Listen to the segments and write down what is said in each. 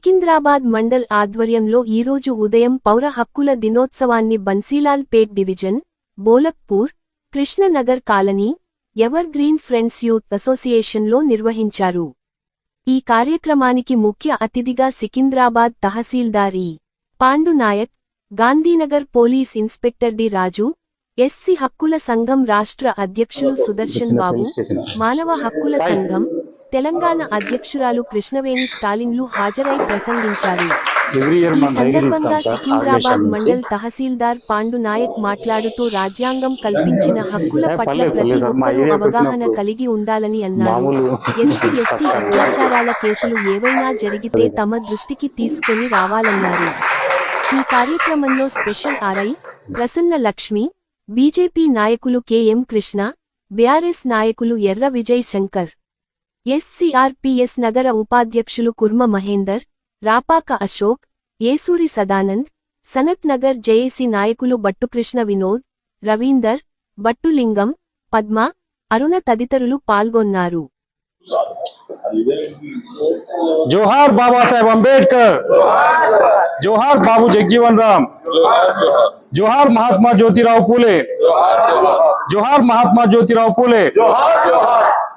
సికింద్రాబాద్ మండల్ ఆధ్వర్యంలో ఈరోజు ఉదయం పౌర హక్కుల దినోత్సవాన్ని Bansilalpet division Bolakpur Krishnanagar colony evergreen friends youth అసోసియేషన్లో నిర్వహించారు. ఈ కార్యక్రమానికి ముఖ్య అతిథిగా సికింద్రాబాద్ తహసీల్దార్ E. Gandhinagar police inspector D. Raju SC హక్కుల సంఘం రాష్ట్ర అధ్యక్షులు సుదర్శన్ బాబు మానవ హక్కుల సంఘం తెలంగాణ అధ్యక్షురాలు కృష్ణవేణి స్టాలిన్లు హాజరై ప్రసంగించారు. ఈ సందర్భంగా సికింద్రాబాద్ మండల్ తహసీల్దార్ పాండు నాయక్ మాట్లాడుతూ రాజ్యాంగం కల్పించిన హక్కుల పట్ల ప్రతి ఒక్కరూ అవగాహన కలిగి ఉండాలని అన్నారు. ఎస్సీ ఎస్టీ అత్యాచారాల కేసులు ఏవైనా జరిగితే తమ దృష్టికి తీసుకొని రావాలన్నారు. ఈ కార్యక్రమంలో special RI Prasanna Lakshmi BJP నాయకులు కెఎం కృష్ణ బీఆర్ఎస్ నాయకులు ఎర్ర విజయ్ శంకర్ ఎస్సీఆర్పీఎస్ నగర ఉపాధ్యక్షులు కుర్మ మహేందర్ రాపాక అశోక్ ఏసూరి సదానంద్ సనత్ నగర్ జేఏసీ నాయకులు బట్టుకృష్ణ వినోద్ రవీందర్ బట్టులింగం పద్మ అరుణ తదితరులు పాల్గొన్నారు. జోహార్ బాబాసాహెబ్ అంబేద్కర్. జోహార్ బాబు జగ్జీవన్ రామ్. జోహార్ మహాత్మా జ్యోతిరావు పూలే. జోహార్ మహాత్మా జ్యోతిరావు పూలే.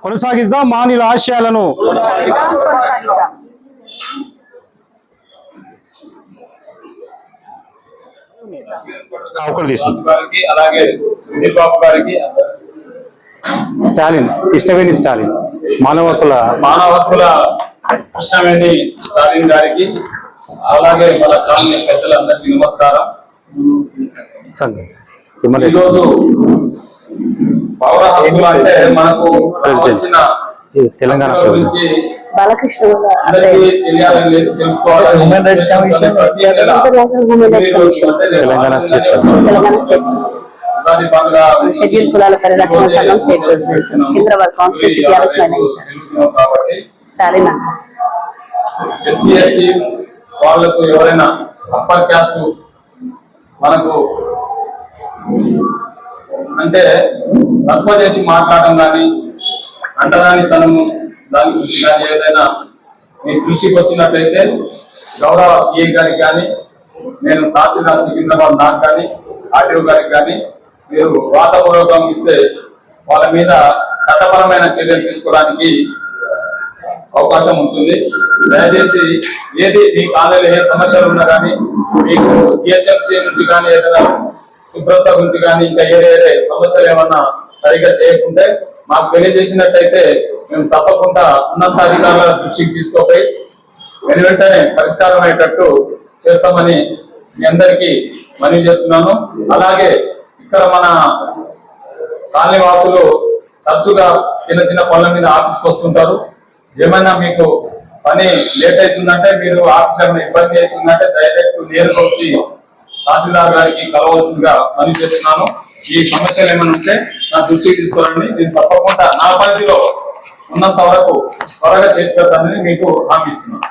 కొనసాగిద్దాం మానిల ఆశయాలను. ఒకటి స్టాలిన్ కృష్ణవేణి స్టాలిన్? మానవ హక్కుల మానవ హక్కుల కృష్ణవేణి స్టాలిన్ గారికి? అలాగే మన కాలనీ పెద్దలందరికీ నమస్కారం. ఈరోజు తెలంగాణ బాలకృష్ణ తెలంగాణ స్టేట్ తెలంగాణ స్టేట్ ఉగాది పండుగ షెడ్యూల్ కులాల పరిరక్షణ సంఘం state president Secunderabad constituency TRS manager కాబట్టి స్టాలిన్ వాళ్ళకు ఎవరైనా అప్పర్ క్యాస్ట్ మనకు అంటే తక్కువ చేసి మాట్లాడడం కానీ అంటరాని తనము దాని గురించి కానీ ఏదైనా మీ దృష్టికి వచ్చినట్లయితే గౌరవ సిఐ గారికి కానీ నేను తహసీల్దార్ సికింద్రాబాద్ నాకు కానీ ఆర్టీఓ గారికి కానీ మీరు వాతాపూర్వకం ఇస్తే వాళ్ళ మీద చట్టపరమైన చర్యలు తీసుకోవడానికి అవకాశం ఉంటుంది. దయచేసి ఏది మీ కాలేజీలో ఏ సమస్యలు ఉన్నా కానీ మీకు జిహెచ్ఎంసీ నుంచి కానీ ఏదైనా శుభ్రత గురించి కానీ ఇంకా ఏదే సమస్యలు ఏమన్నా సరిగ్గా చేయకుంటే మాకు తెలియజేసినట్టయితే మేము తప్పకుండా ఉన్నతాధికారుల దృష్టికి తీసుకోపోయి వెను వెంటనే పరిష్కారం అయ్యేటట్టు చేస్తామని మీ అందరికీ మనవి చేస్తున్నాను. అలాగే ఇక్కడ మన కాలనీ వాసులు తరచుగా చిన్న చిన్న పనుల మీద ఆఫీస్కి వస్తుంటారు. ఏమైనా మీకు పని లేట్ అవుతుందంటే మీరు ఆఫీస్ ఏమైనా ఇబ్బంది అవుతుందంటే డైరెక్ట్ నేరుగా వచ్చి తహసీల్దార్ గారికి కలవలసిందిగా మనవి చేస్తున్నాను. ఈ సమస్యలు ఏమైనా ఉంటే నా దృష్టికి తీసుకురండి. నేను తప్పకుండా నా పరిధిలో ఉన్నంత వరకు త్వరగా చేసి పెడతానని మీకు హామీ ఇస్తున్నాను.